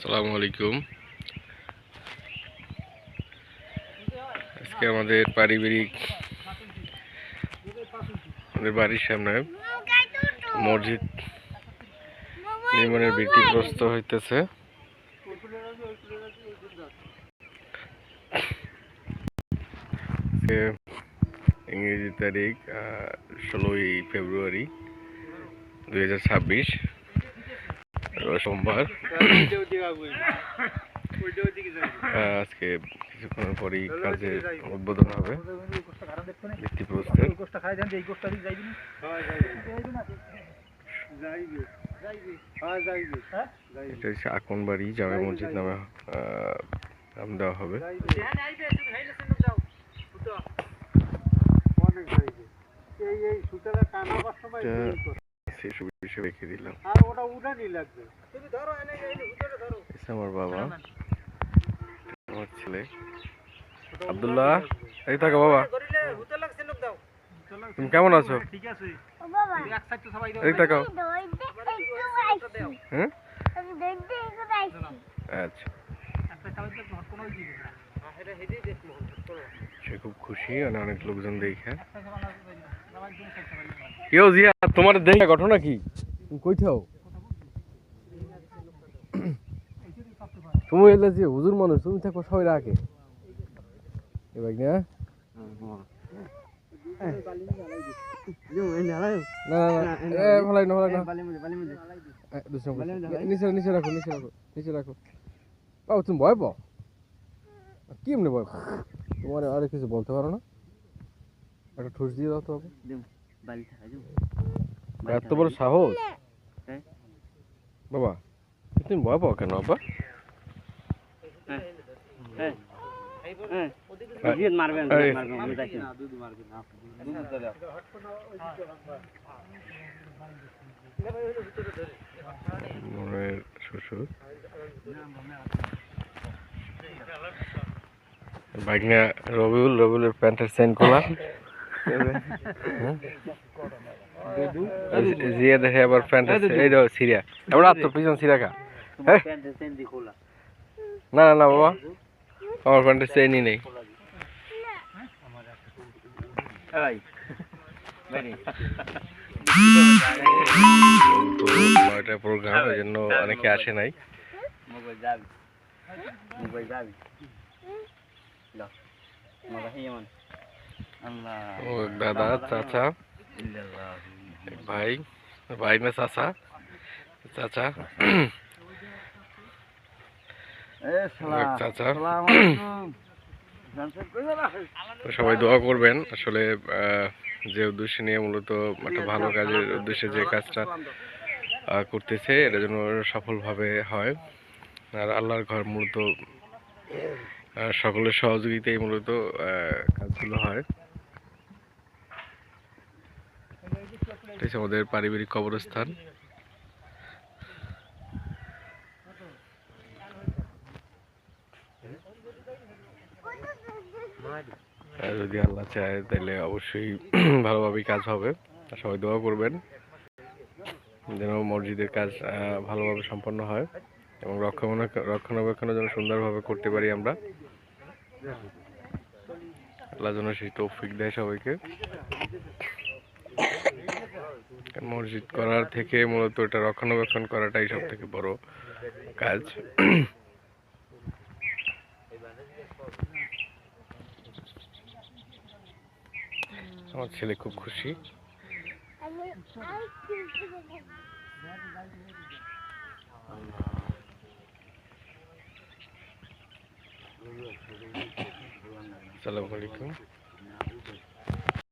আসসালামু আলাইকুম। আজকে আমাদের পারিবারিক আমাদের বাড়ির সামনে মসজিদ নির্মাণের ভিত্তিগ্রস্ত হইতেছে। ইংরেজি তারিখ ষোলোই ফেব্রুয়ারি দুই হাজার ছাব্বিশ। সোমবার। আজকে কিছুক্ষণ পরেই কাজে উদ্বোধন হবে। ভিত্তিপ্রস্তর। এটা হচ্ছে আকনবাড়ি জামে মসজিদ নামে নাম দেওয়া হবে। এটা সেই রেখে দিলাম। আমার বাবা। আমার ছেলে। আব্দুল্লাহ এই থাকো বাবা। তুমি কেমন আছো? এই তাকাও হ্যাঁ? আচ্ছা। সে খুব খুশি মানে অনেক লোকজন দেখে। কেউ জিয়া তোমার দেখে ঘটনা কি? তুমি কই থাও তুমি এলে যে হুজুর মানুষ তুমি থাকো সবাই রাখে এ ভালাই না ভালাই না। নিচে নিচে রাখো নিচে রাখো নিচে রাখো। বাবু তুমি ভয় পাও? কি এমনি ভয় পাও? তোমার আর কিছু বলতে পারো না? একটা ঠুস দিয়ে দাও তো বাবু এত বড় সাহস? হ্যাঁ। বাবা তুমি ভয় পাও কেন বাবা মারবেন এই। মারবেন শ্বশুর। ভাগনা রবিউল রবিউলের প্যান্টের সেন খোলা জিয়া দেখে আবার প্যান্টের এই দাও সিরিয়া। এবার আর তো পিছন সিরিয়া খা। হ্যাঁ। না না না বাবা। আমার প্যান্টের চেনই নেই। নয়টা প্রোগ্রাম এই জন্য অনেকে আসে নাই। যাবি। যাবি। ও দাদা চাচা। ভাই ভাই না চাচা? চাচা। তো সবাই দোয়া করবেন। আসলে আহ, যে উদ্দেশ্য নিয়ে মূলত একটা ভালো কাজের উদ্দেশ্যে যে কাজটা করতেছে এটা যেন সফলভাবে হয়। আর আল্লাহর ঘর মূলত সকলের সহযোগিতায় মূলত কাজগুলো হয়। এটা আমাদের পারিবারিক কবরস্থান। যদি আল্লাহ চায় তাহলে অবশ্যই ভালোভাবেই কাজ হবে। সবাই দোয়া করবেন, যেন মসজিদের কাজ ভালোভাবে সম্পন্ন হয়। এবং রক্ষণা রক্ষণাবেক্ষণও যেন সুন্দরভাবে করতে পারি আমরা। আল্লাহ যেন সেই তৌফিক দেয় সবাইকে। মসজিদ করার থেকে মূলত এটা রক্ষণাবেক্ষণ করাটাই সব থেকে বড় কাজ। আমার ছেলে খুব খুশি। আসসালামু আলাইকুম